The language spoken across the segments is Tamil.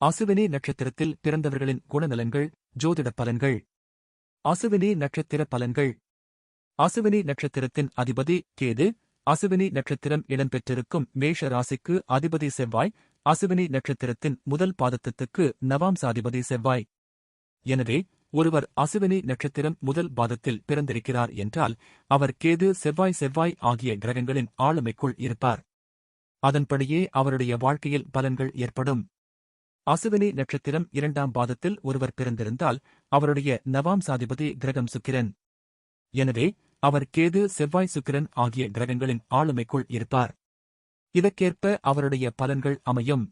அசுவினி நட்சத்திரத்தில் பிறந்தவர்களின் குணநலன்கள் ஜோதிட பலன்கள். அசுவினி நட்சத்திர பலன்கள். அசுவினி நட்சத்திரத்தின் அதிபதி கேது. அசுவினி நட்சத்திரம் இடம்பெற்றிருக்கும் மேஷ ராசிக்கு அதிபதி செவ்வாய். அசுவினி நட்சத்திரத்தின் முதல் பாதத்திற்கு நவாம்சாதிபதி செவ்வாய். எனவே ஒருவர் அசுவினி நட்சத்திரம் முதல் பாதத்தில் பிறந்திருக்கிறார் என்றால் அவர் கேது செவ்வாய் செவ்வாய் ஆகிய கிரகங்களின் ஆளுமைக்குள் இருப்பார். அதன்படியே அவருடைய வாழ்க்கையில் பலன்கள் ஏற்படும். அசுவினி நட்சத்திரம் இரண்டாம் பாதத்தில் ஒருவர் பிறந்திருந்தால் அவருடைய நவாம் சாதிபதி கிரகம் சுக்கிரன். எனவே அவர் கேது செவ்வாய் சுக்கிரன் ஆகிய கிரகங்களின் ஆளுமைக்குள் இருப்பார். இதற்கேற்ப அவருடைய பலன்கள் அமையும்.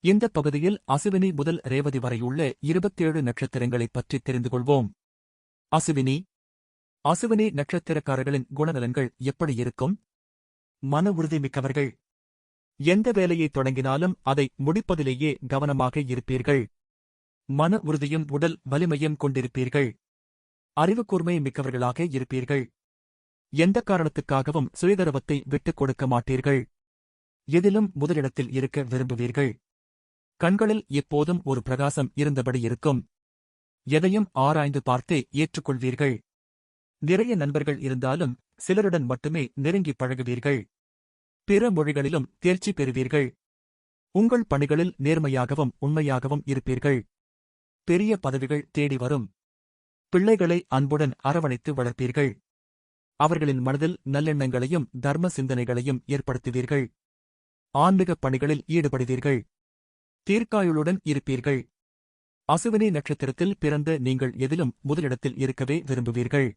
இந்த பகுதியில் அசுவினி முதல் ரேவதி வரையுள்ள இருபத்தேழு நட்சத்திரங்களைப் பற்றி தெரிந்து கொள்வோம். அசுவினி அசுவினி நட்சத்திரக்காரர்களின் குணநலன்கள் எப்படி இருக்கும்? மன உறுதிமிக்கவர்கள் எந்த வேலையை தொடங்கினாலும் அதை முடிப்பதிலேயே கவனமாக இருப்பீர்கள். மன உறுதியும் உடல் வலிமையும் கொண்டிருப்பீர்கள். அறிவுக்கூர்மை மிக்கவர்களாக இருப்பீர்கள். எந்த காரணத்துக்காகவும் சுயதரவத்தை விட்டுக் கொடுக்க மாட்டீர்கள். எதிலும் முதலிடத்தில் இருக்க விரும்புவீர்கள். கண்களில் எப்போதும் ஒரு பிரகாசம் இருந்தபடி இருக்கும். எதையும் ஆராய்ந்து பார்த்தே ஏற்றுக்கொள்வீர்கள். நிறைய நண்பர்கள் இருந்தாலும் சிலருடன் மட்டுமே நெருங்கி பழகுவீர்கள். பிற மொழிகளிலும் தேர்ச்சி பெறுவீர்கள். உங்கள் பணிகளில் நேர்மையாகவும் உண்மையாகவும் இருப்பீர்கள். பெரிய பதவிகள் தேடி வரும். பிள்ளைகளை அன்புடன் அரவணைத்து வளர்ப்பீர்கள். அவர்களின் மனதில் நல்லெண்ணங்களையும் தர்ம சிந்தனைகளையும் ஏற்படுத்துவீர்கள். ஆன்மீகப் பணிகளில் ஈடுபடுவீர்கள். தீர்க்காயுளுடன் இருப்பீர்கள். அசுவினி நட்சத்திரத்தில் பிறந்த நீங்கள் எதிலும் முதலிடத்தில் இருக்கவே விரும்புவீர்கள்.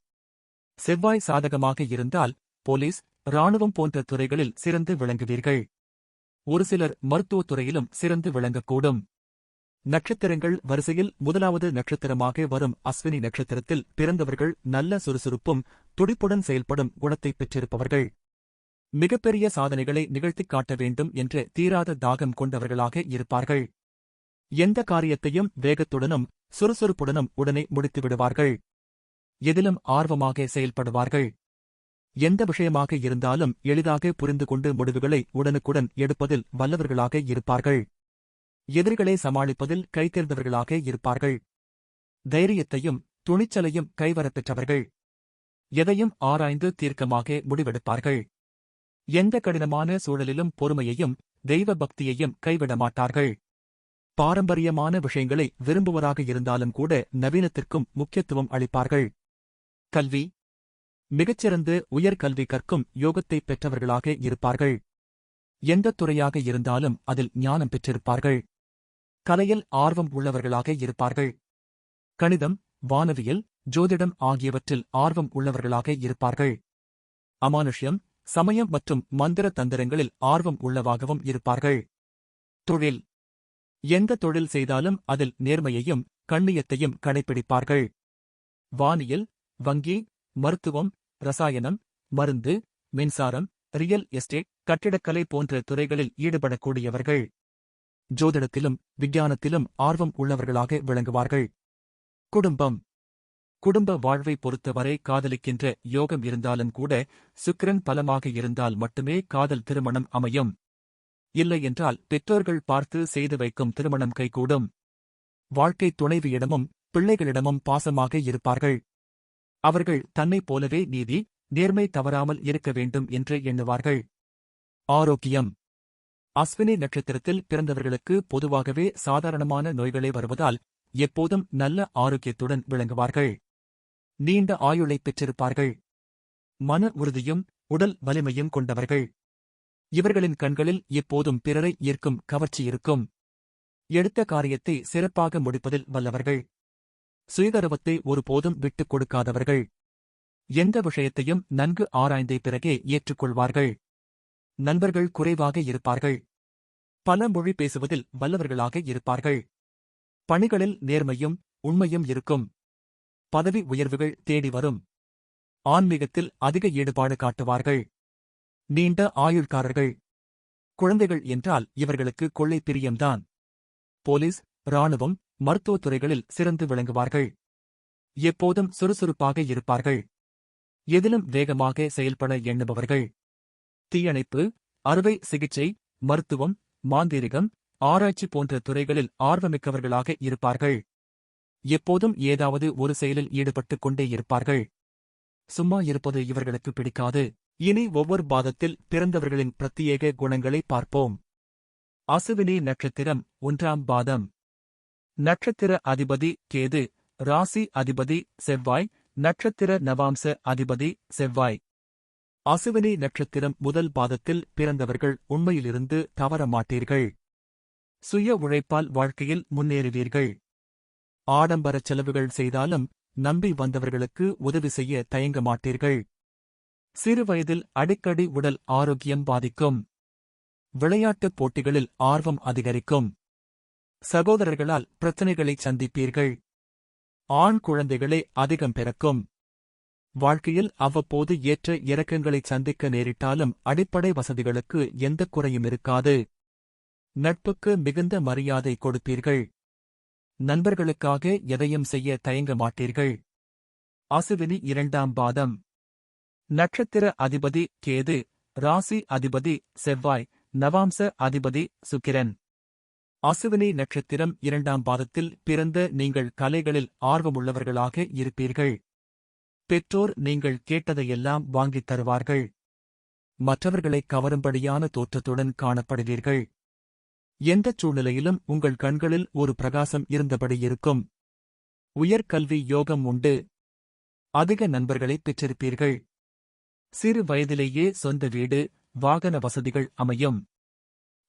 செவ்வாய் சாதகமாக இருந்தால் போலீஸ் இராணுவம் போன்ற துறைகளில் சிறந்து விளங்குவீர்கள். ஒரு சிலர் மருத்துவத் துறையிலும் சிறந்து விளங்கக்கூடும். நட்சத்திரங்கள் வரிசையில் முதலாவது நட்சத்திரமாக வரும். அஸ்வினி நட்சத்திரத்தில் பிறந்தவர்கள் நல்ல சுறுசுறுப்பும் துடிப்புடன் செயல்படும் குணத்தைப் பெற்றிருப்பவர்கள். மிகப்பெரிய சாதனைகளை நிகழ்த்திக் காட்ட வேண்டும் என்று தீராத தாகம் கொண்டவர்களாக இருப்பார்கள். எந்த காரியத்தையும் வேகத்துடனும் சுறுசுறுப்புடனும் உடனே முடித்து விடுவார்கள் எதிலும் ஆர்வமாக செயல்படுவார்கள். எந்த விஷயமாக இருந்தாலும் எளிதாக புரிந்து கொண்டு முடிவுகளை உடனுக்குடன் எடுப்பதில் வல்லவர்களாக இருப்பார்கள். எதிரிகளை சமாளிப்பதில் கைத்தேர்ந்தவர்களாக இருப்பார்கள். தைரியத்தையும் துணிச்சலையும் கைவரப்பெற்றவர்கள். எதையும் ஆராய்ந்து தீர்க்கமாக முடிவெடுப்பார்கள். எந்த கடினமான சூழலிலும் பொறுமையையும் தெய்வ பக்தியையும் கைவிட மாட்டார்கள். பாரம்பரியமான விஷயங்களை விரும்புவராக இருந்தாலும் கூட நவீனத்திற்கும் முக்கியத்துவம் அளிப்பார்கள். கல்வி மிகச்சிறந்து உயர்கல்வி கற்கும் யோகத்தை பெற்றவர்களாக இருப்பார்கள். எந்தத் துறையாக இருந்தாலும் அதில் ஞானம் பெற்றிருப்பார்கள். கலையில் ஆர்வம் உள்ளவர்களாக இருப்பார்கள். கணிதம் வானவியல் ஜோதிடம் ஆகியவற்றில் ஆர்வம் உள்ளவர்களாக இருப்பார்கள். அமானுஷ்யம் சமயம் மற்றும் மந்திர தந்திரங்களில் ஆர்வம் உள்ளவாகவும் இருப்பார்கள். தொழில். எந்த தொழில் செய்தாலும் அதில் நேர்மையையும் கண்ணியத்தையும் கடைப்பிடிப்பார்கள். வானியல் வங்கி மருத்துவம் ரசாயனம் மருந்து மின்சாரம் ரியல் எஸ்டேட் கட்டிடக்கலை போன்ற துறைகளில் ஈடுபடக்கூடியவர்கள். ஜோதிடத்திலும் விஞ்ஞானத்திலும் ஆர்வம் உள்ளவர்களாக விளங்குவார்கள். குடும்பம். குடும்ப வாழ்வை பொறுத்தவரை காதலிக்கின்ற யோகம் இருந்தாலும் கூட சுக்கிரன் பலமாக இருந்தால் மட்டுமே காதல் திருமணம் அமையும். இல்லை என்றால் பெற்றோர்கள் பார்த்து செய்து வைக்கும் திருமணம் கைகூடும். வாழ்க்கை துணைவியிடமும் பிள்ளைகளிடமும் பாசமாக இருப்பார்கள். அவர்கள் தன்னைப் போலவே நீதி நேர்மை தவறாமல் இருக்க வேண்டும் என்று எண்ணுவார்கள். ஆரோக்கியம். அஸ்வினி நட்சத்திரத்தில் பிறந்தவர்களுக்கு பொதுவாகவே சாதாரணமான நோய்களே வருவதால் எப்போதும் நல்ல ஆரோக்கியத்துடன் விளங்குவார்கள். நீண்ட ஆயுளைப் பெற்றிருப்பார்கள். மன உறுதியும் உடல் வலிமையும் கொண்டவர்கள். இவர்களின் கண்களில் எப்போதும் பிறரை ஈர்க்கும் கவர்ச்சி இருக்கும். எடுத்த காரியத்தை சிறப்பாக முடிப்பதில் வல்லவர்கள். சுயகரவத்தை ஒருபோதும் விட்டுக் கொடுக்காதவர்கள். எந்த விஷயத்தையும் நன்கு ஆராய்ந்த பிறகே ஏற்றுக்கொள்வார்கள். நண்பர்கள் குறைவாக இருப்பார்கள். பல மொழி பேசுவதில் வல்லவர்களாக இருப்பார்கள். பணிகளில் நேர்மையும் உண்மையும் இருக்கும். பதவி உயர்வுகள் தேடி வரும். ஆன்மீகத்தில் அதிக ஈடுபாடு காட்டுவார்கள். நீண்ட ஆயுள்காரர்கள். குழந்தைகள் என்றால் இவர்களுக்கு கொள்ளை பிரியம்தான். போலீஸ் இராணுவம் மருத்துவத் துறைகளில் சிறந்து விளங்குவார்கள். எப்போதும் சுறுசுறுப்பாக இருப்பார்கள். எதிலும் வேகமாக செயல்பட எண்ணுபவர்கள். தீயணைப்பு அறுவை சிகிச்சை மருத்துவம் மாந்தீரிகம் ஆராய்ச்சி போன்ற துறைகளில் ஆர்வமிக்கவர்களாக இருப்பார்கள். எப்போதும் ஏதாவது ஒரு செயலில் ஈடுபட்டுக் கொண்டே இருப்பார்கள். சும்மா இருப்பது இவர்களுக்கு பிடிக்காது. இனி ஒவ்வொரு பாதத்தில் பிறந்தவர்களின் பிரத்யேக குணங்களை பார்ப்போம். அசுவினி நட்சத்திரம் ஒன்றாம் பாதம். நட்சத்திர அதிபதி கேது ராசி அதிபதி செவ்வாய் நட்சத்திர நவாம்ச அதிபதி செவ்வாய். அசுவினி நட்சத்திரம் முதல் பாதத்தில் பிறந்தவர்கள் உண்மையிலிருந்து தவற மாட்டீர்கள். சுய உழைப்பால் வாழ்க்கையில் முன்னேறுவீர்கள். ஆடம்பரச் செலவுகள் செய்தாலும் நம்பி வந்தவர்களுக்கு உதவி செய்ய தயங்க மாட்டீர்கள். சிறு வயதில் அடிக்கடி உடல் ஆரோக்கியம் பாதிக்கும். விளையாட்டுப் போட்டிகளில் ஆர்வம் அதிகரிக்கும். சகோதரர்களால் பிரச்சனைகளை சந்திப்பீர்கள். ஆண் குழந்தைகளே அதிகம் பிறக்கும். வாழ்க்கையில் அவ்வப்போது ஏற்ற இறக்கங்களை சந்திக்க நேரிட்டாலும் அடிப்படை வசதிகளுக்கு எந்த குறையும் இருக்காது. நட்புக்கு மிகுந்த மரியாதை கொடுப்பீர்கள். நண்பர்களுக்காக எதையும் செய்ய தயங்க மாட்டீர்கள். அசுவினி இரண்டாம் பாதம். நட்சத்திர அதிபதி கேது ராசி அதிபதி செவ்வாய் நவாம்ச அதிபதி சுக்கிரன். அசுவினி நட்சத்திரம் இரண்டாம் பாதத்தில் பிறந்த நீங்கள் கலைகளில் ஆர்வமுள்ளவர்களாக இருப்பீர்கள். பெற்றோர் நீங்கள் கேட்டதையெல்லாம் வாங்கித் தருவார்கள். மற்றவர்களை கவரும்படியான தோற்றத்துடன் காணப்படுவீர்கள். எந்தச் சூழ்நிலையிலும் உங்கள் கண்களில் ஒரு பிரகாசம் இருந்தபடி இருக்கும். உயர்கல்வி யோகம் உண்டு. அதிக நண்பர்களைப் பெற்றிருப்பீர்கள். சிறு வயதிலேயே சொந்த வீடு வாகன வசதிகள் அமையும்.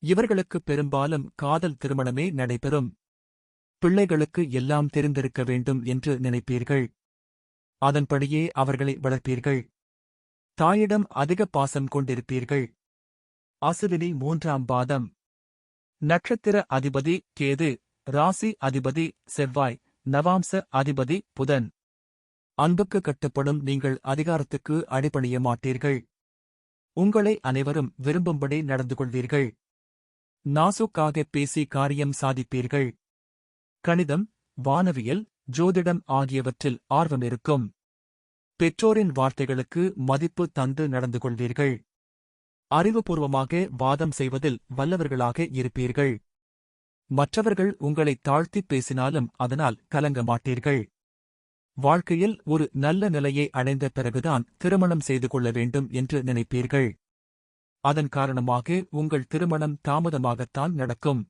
இவர்களுக்கு பெரும்பாலும் காதல் திருமணமே நடைபெறும். பிள்ளைகளுக்கு எல்லாம் தெரிந்திருக்க வேண்டும் என்று நினைப்பீர்கள். அதன்படியே அவர்களை வளர்ப்பீர்கள். தாயிடம் அதிக பாசம் கொண்டிருப்பீர்கள். அசுவினி மூன்றாம் பாதம். நட்சத்திர அதிபதி கேது ராசி அதிபதி செவ்வாய் நவாம்ச அதிபதி புதன். அன்புக்கு கட்டுப்படும் நீங்கள் அதிகாரத்துக்கு அடிபணிய மாட்டீர்கள். உங்களை அனைவரும் விரும்பும்படி நடந்து கொள்வீர்கள். நாசுக்காக பேசி காரியம் சாதிப்பீர்கள். கணிதம் வானவியல் ஜோதிடம் ஆகியவற்றில் ஆர்வம் இருக்கும். பெற்றோரின் வார்த்தைகளுக்கு மதிப்பு தந்து நடந்து கொள்வீர்கள். அறிவுபூர்வமாக வாதம் செய்வதில் வல்லவர்களாக இருப்பீர்கள். மற்றவர்கள் உங்களை தாழ்த்திப் பேசினாலும் அதனால் கலங்க மாட்டீர்கள். வாழ்க்கையில் ஒரு நல்ல நிலையை அடைந்த பிறகுதான் திருமணம் செய்து கொள்ள வேண்டும் என்று நினைப்பீர்கள். அதன் காரணமாக உங்கள் திருமணம் தாமதமாகத்தான் நடக்கும்.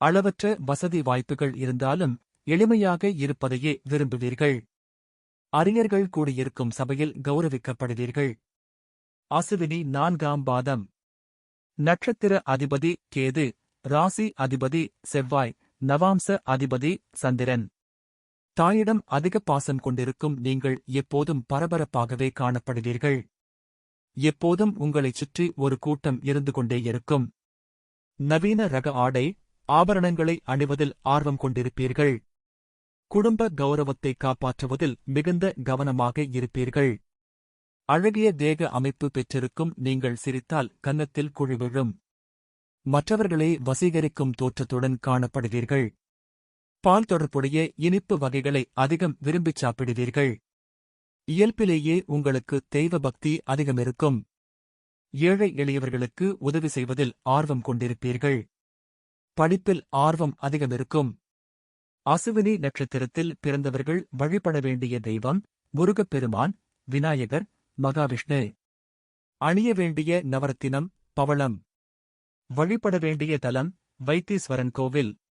அளவற்ற வசதி வாய்ப்புகள் இருந்தாலும் எளிமையாக இருப்பதையே விரும்புவீர்கள். அறிஞர்கள் கூடியிருக்கும் சபையில் கௌரவிக்கப்படுவீர்கள். அசுவினி நான்காம் பாதம். நட்சத்திர அதிபதி கேது ராசி அதிபதி செவ்வாய் நவாம்ச அதிபதி சந்திரன். தாயிடம் அதிக பாசம் கொண்டிருக்கும் நீங்கள் எப்போதும் பரபரப்பாகவே காணப்படுவீர்கள். எப்போதும் உங்களைச் சுற்றி ஒரு கூட்டம் இருந்து கொண்டே இருக்கும். நவீன ரக ஆடை ஆபரணங்களை அணிவதில் ஆர்வம் கொண்டிருப்பீர்கள். குடும்ப கௌரவத்தை காப்பாற்றுவதில் மிகுந்த கவனமாக இருப்பீர்கள். அழகிய தேக அமைப்பு பெற்றிருக்கும் நீங்கள் சிரித்தால் கன்னத்தில் குழி விழும். மற்றவர்களை வசீகரிக்கும் தோற்றத்துடன் காணப்படுவீர்கள். பால் தொடர்புடைய இனிப்பு வகைகளை அதிகம் விரும்பிச் சாப்பிடுவீர்கள். இயல்பிலேயே உங்களுக்கு தெய்வ பக்தி அதிகமிருக்கும். ஏழை எளியவர்களுக்கு உதவி செய்வதில் ஆர்வம் கொண்டிருப்பீர்கள். படிப்பில் ஆர்வம் அதிகமிருக்கும். அசுவினி நட்சத்திரத்தில் பிறந்தவர்கள் வழிபட வேண்டிய தெய்வம் முருகப்பெருமான் விநாயகர் மகாவிஷ்ணு. அணிய வேண்டிய நவரத்தினம் பவளம். வழிபட வேண்டிய தலம் வைத்தீஸ்வரன் கோவில்.